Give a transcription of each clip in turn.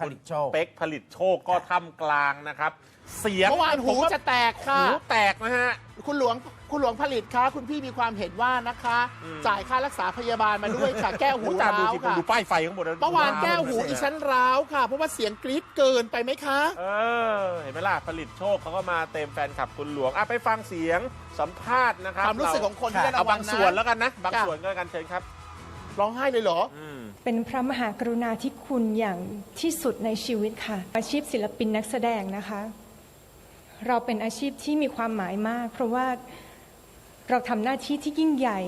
ผลิตโชค เป๊กผลิตโชคก็ท่ามกลางนะครับ เสียงเมื่อวานหูผมว่าจะแตกค่ะ หูแตกนะฮะ คุณหลวงคุณหลวงผลิตคะคุณพี่มีความเห็นว่านะคะ อืม จ่ายค่ารักษาพยาบาลมาด้วยค่ะ แก้วหูหูตาดูร้าวสิผมค่ะดูป้ายไฟข้างบนเมื่อวานแก้วหูอีฉันร้าวค่ะ เพราะว่าเสียงกรี๊ดเกินไปไหมคะ เออ เห็นไหมล่ะผลิตโชคเขาก็มาเต็มแฟนคลับคุณหลวงอะไปฟังเสียงสัมภาษณ์นะครับความรู้สึกของคนที่ได้เอารางวับาลงนะส่วนแล้วกันนะ บางค่ะส่วนก็แล้วกันเชิญครับ ร้องไห้เลยเหรออืมเป็นพระมหากรุณาธิคุณอย่างที่สุดในชีวิตค่ะ อาชีพศิลปินนักแสดงนะคะ เราเป็นอาชีพที่มีความหมายมาก เพราะว่าเราทำหน้าที่ที่ยิ่งใหญ่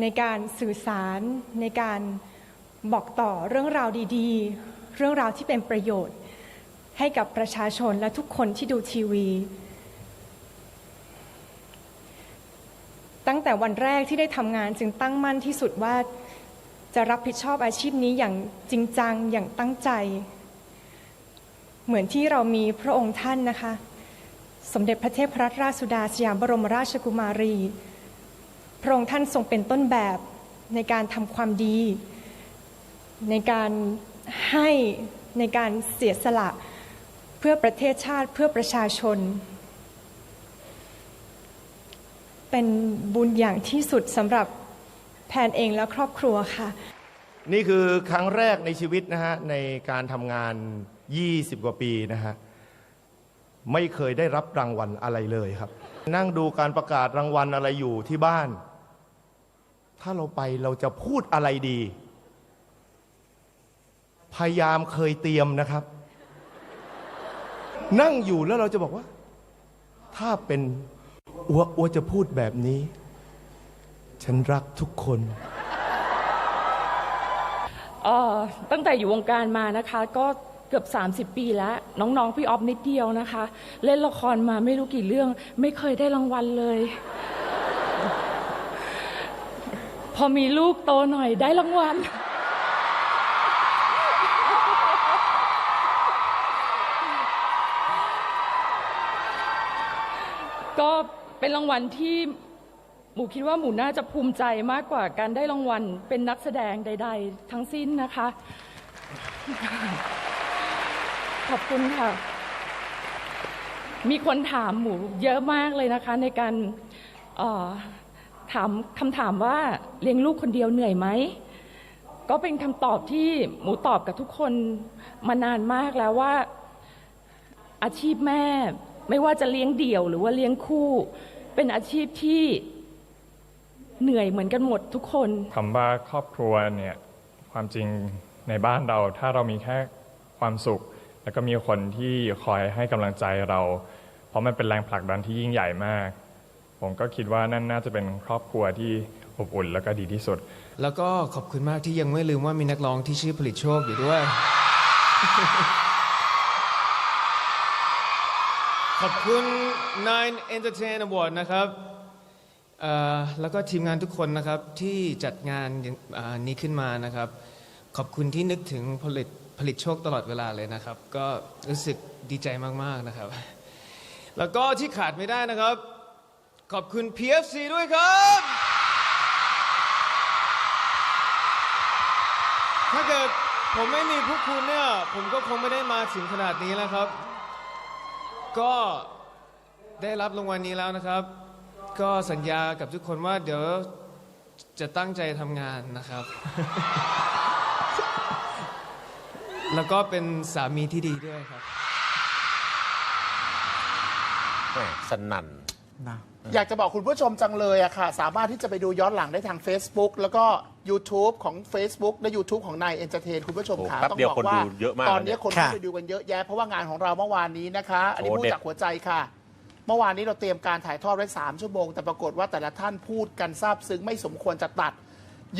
ในการสื่อสารในการบอกต่อเรื่องราวดีๆ เรื่องราวที่เป็นประโยชน์ ให้กับประชาชนและทุกคนที่ดูทีวี ตั้งแต่วันแรกที่ได้ทำงานจึงตั้งมั่นที่สุดว่าจะรับผิดชอบอาชีพนี้อย่างจริงจังอย่างตั้งใจ เหมือนที่เรามีพระองค์ท่านนะคะ สมเด็จพระเทพรัตนราชสุดาสยามบรมราชกุมารี พระองค์ท่านทรงเป็นต้นแบบในการทำความดี ในการให้ในการเสียสละ เพื่อประเทศชาติเพื่อประชาชน เป็นบุญอย่างที่สุดสำหรับแพนเองและครอบครัวค่ะ นี่คือครั้งแรกในชีวิตนะฮะ ในการทำงาน 20 กว่าปีนะฮะ ไม่เคยได้รับรางวัลอะไรเลยครับ นั่งดูการประกาศรางวัลอะไรอยู่ที่บ้าน ถ้าเราไปเราจะพูดอะไรดี พยายามเคยเตรียมนะครับ นั่งอยู่แล้วเราจะบอกว่า ถ้าเป็น อัวอัวจะพูดแบบนี้ ฉันรักทุกคน เอ่อตั้งแต่อยู่วงการมานะคะ ก็เกือบ 30 ปีแล้ว น้องๆ พี่ออฟนิดเดียวนะคะ เล่นละครมาไม่รู้กี่เรื่อง ไม่เคยได้รางวัลเลย พอมีลูกโตหน่อยได้รางวัล ก็ เป็นรางวัลที่หมูคิดว่าหมูน่าจะภูมิใจมากกว่าการได้รางวัลเป็นนักแสดงใด ๆ ทั้งสิ้นนะคะ ขอบคุณค่ะ มีคนถามหมูเยอะมากเลยนะคะ ในการถามคำถามว่าเลี้ยงลูกคนเดียวเหนื่อยไหม ก็เป็นคำตอบที่หมูตอบกับทุกคนมานานมากแล้วว่าอาชีพแม่ ไม่ว่าจะเลี้ยงเดี่ยวหรือว่าเลี้ยงคู่ เป็นอาชีพที่เหนื่อยเหมือนกันหมดทุกคนคำว่าครอบครัวเนี่ยความจริงในบ้านเราถ้าเรามีแค่ความสุข แล้วก็มีคนที่คอยให้กำลังใจเรา เพราะมันเป็นแรงผลักดันที่ยิ่งใหญ่มาก ผมก็คิดว่านั่นน่าจะเป็นครอบครัวที่อบอุ่นแล้วก็ดีที่สุด แล้วก็ขอบคุณมากที่ยังไม่ลืมว่ามีนักร้องที่ชื่อผลิตโชคอยู่ด้วย ขอบคุณ Nine Entertain Award นะครับเอ่อแล้วก็ทีมงานทุกคนนะครับที่จัดงานอย่างอ่านี้ขึ้นมานะครับ ขอบคุณที่นึกถึงผลิตผลิตโชคตลอดเวลาเลยนะครับ ก็รู้สึกดีใจมากๆนะครับ แล้วก็ที่ขาดไม่ได้นะครับ ขอบคุณ PFC ด้วยครับ ถ้าเกิดผมไม่มีพวกคุณเนี่ย ผมก็คงไม่ได้มาถึงขนาดนี้แล้วครับ ก็ได้รับรางวัลนี้แล้วนะครับ ก็สัญญากับทุกคนว่าเดี๋ยวจะตั้งใจทำงานนะครับ แล้วก็เป็นสามีที่ดีด้วยครับ แหม่สนั่นอยากจะบอกคุณผู้ชมจังเลยอะค่ะ สามารถที่จะไปดูย้อนหลังได้ทาง Facebook แล้วก็ YouTube ของ Facebook และ YouTube ของนายเอนเตอร์เทนคุณผู้ชมโอ้ค่ะแป๊บต้องเดียวบอกคนว่า ดูเยอะมากตอนนี้เนี่ยคนค่ะเข้าไปดูกันเยอะแยะ เพราะว่างานของเราเมื่อวานนี้นะคะ อันนี้โอ้พูดเด็ด จากหัวใจค่ะ เมื่อวานนี้เราเตรียมการถ่ายทอดไว้ 3 ชั่วโมง แต่ปรากฏว่าแต่ละท่านพูดกันซาบซึ้งไม่สมควรจะตัด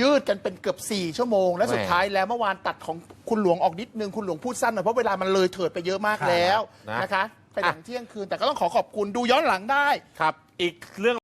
ยืดกันเป็นเกือบ 4 ชั่วโมง และสุดท้ายแล้วเมื่อวานตัดของคุณหลวงออกนิดนึงคุณหลวงพูดสั้นหน่อยเพราะเวลามันเลยเถิดไปเยอะมากแล้วนะ นะคะ ไปหลังเที่ยงคืนแต่ก็ต้องขอขอบคุณดูย้อนหลังได้ ครับ อีกเรื่อง